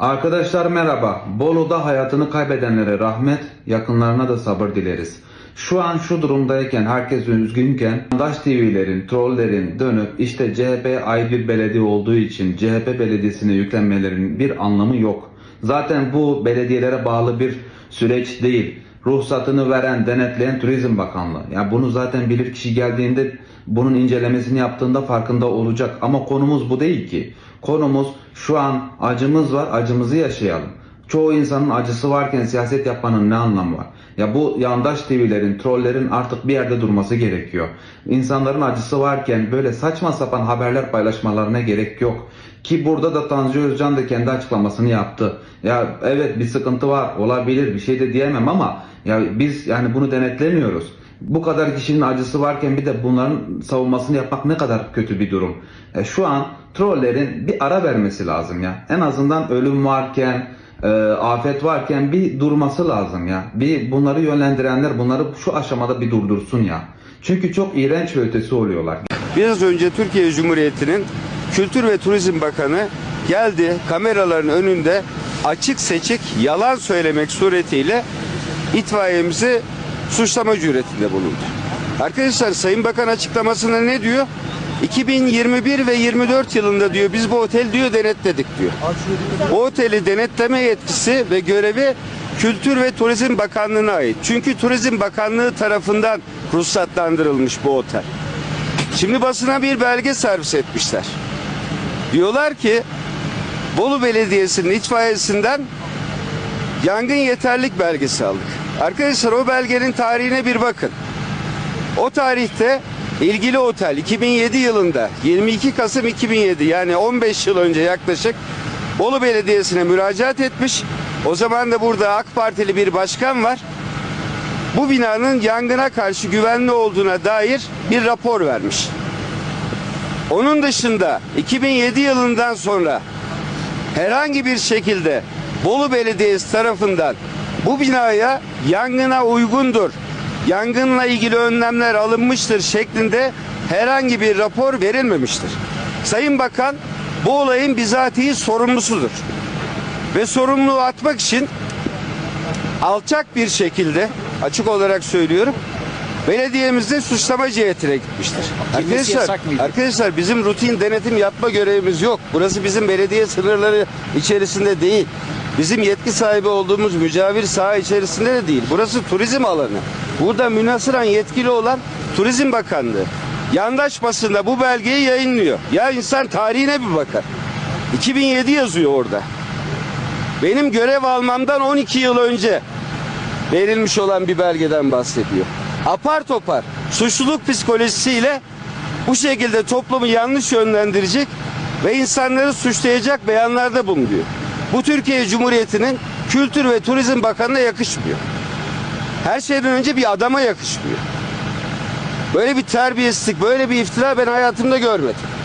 Arkadaşlar merhaba. Bolu'da hayatını kaybedenlere rahmet, yakınlarına da sabır dileriz. Şu an şu durumdayken, herkes üzgünken, Daş TV'lerin, trollerin dönüp işte CHP ait bir belediye olduğu için CHP belediyesine yüklenmelerinin bir anlamı yok. Zaten bu belediyelere bağlı bir süreç değil. Ruhsatını veren, denetleyen Turizm Bakanlığı. Yani bunu zaten bilir kişi geldiğinde bunun incelemesini yaptığında farkında olacak. Ama konumuz bu değil ki. Konumuz şu an acımız var, acımızı yaşayalım. Çoğu insanın acısı varken siyaset yapmanın ne anlamı var? Ya bu yandaş TV'lerin, trollerin artık bir yerde durması gerekiyor. İnsanların acısı varken böyle saçma sapan haberler paylaşmalarına gerek yok. Ki burada da Tanju Özcan da kendi açıklamasını yaptı. Ya evet bir sıkıntı var, olabilir bir şey de diyemem ama ya biz yani bunu denetlemiyoruz. Bu kadar kişinin acısı varken bir de bunların savunmasını yapmak ne kadar kötü bir durum. E, şu an trollerin bir ara vermesi lazım ya. En azından ölüm varken, e, afet varken bir durması lazım ya. Bir bunları yönlendirenler bunları şu aşamada bir durdursun ya. Çünkü çok iğrenç ve ötesi oluyorlar. Biraz önce Türkiye Cumhuriyeti'nin Kültür ve Turizm Bakanı geldi kameraların önünde açık seçik yalan söylemek suretiyle itfaiyemizi suçlama cüretinde bulundu. Arkadaşlar Sayın Bakan açıklamasında ne diyor? 2021 ve 24 yılında diyor biz bu otel diyor denetledik diyor. O oteli denetleme yetkisi ve görevi Kültür ve Turizm Bakanlığı'na ait. Çünkü Turizm Bakanlığı tarafından ruhsatlandırılmış bu otel. Şimdi basına bir belge servis etmişler. Diyorlar ki Bolu Belediyesi'nin itfaiyesinden yangın yeterlik belgesi aldık. Arkadaşlar o belgenin tarihine bir bakın. O tarihte ilgili otel 2007 yılında 22 Kasım 2007 yani 15 yıl önce yaklaşık Bolu Belediyesi'ne müracaat etmiş. O zaman da burada AK Partili bir başkan var. Bu binanın yangına karşı güvenli olduğuna dair bir rapor vermiş. Onun dışında 2007 yılından sonra herhangi bir şekilde Bolu Belediyesi tarafından bu binaya yangına uygundur, yangınla ilgili önlemler alınmıştır şeklinde herhangi bir rapor verilmemiştir. Sayın Bakan bu olayın bizatihi sorumlusudur. Ve sorumluluğu atmak için alçak bir şekilde açık olarak söylüyorum belediyemizde suçlama cihetine gitmiştir. Girmesi Arkadaşlar, arkadaşlar bizim rutin denetim yapma görevimiz yok. Burası bizim belediye sınırları içerisinde değil. Bizim yetki sahibi olduğumuz mücavir saha içerisinde de değil. Burası turizm alanı. Burada münasıran yetkili olan Turizm Bakanlığı. Yandaş basında bu belgeyi yayınlıyor. Ya insan tarihine bir bakar. 2007 yazıyor orada. Benim görev almamdan 12 yıl önce verilmiş olan bir belgeden bahsediyor. Apar topar suçluluk psikolojisiyle bu şekilde toplumu yanlış yönlendirecek ve insanları suçlayacak beyanlarda bulunuyor. Bu Türkiye Cumhuriyeti'nin Kültür ve Turizm Bakanı'na yakışmıyor. Her şeyden önce bir adama yakışmıyor. Böyle bir terbiyesizlik, böyle bir iftira ben hayatımda görmedim.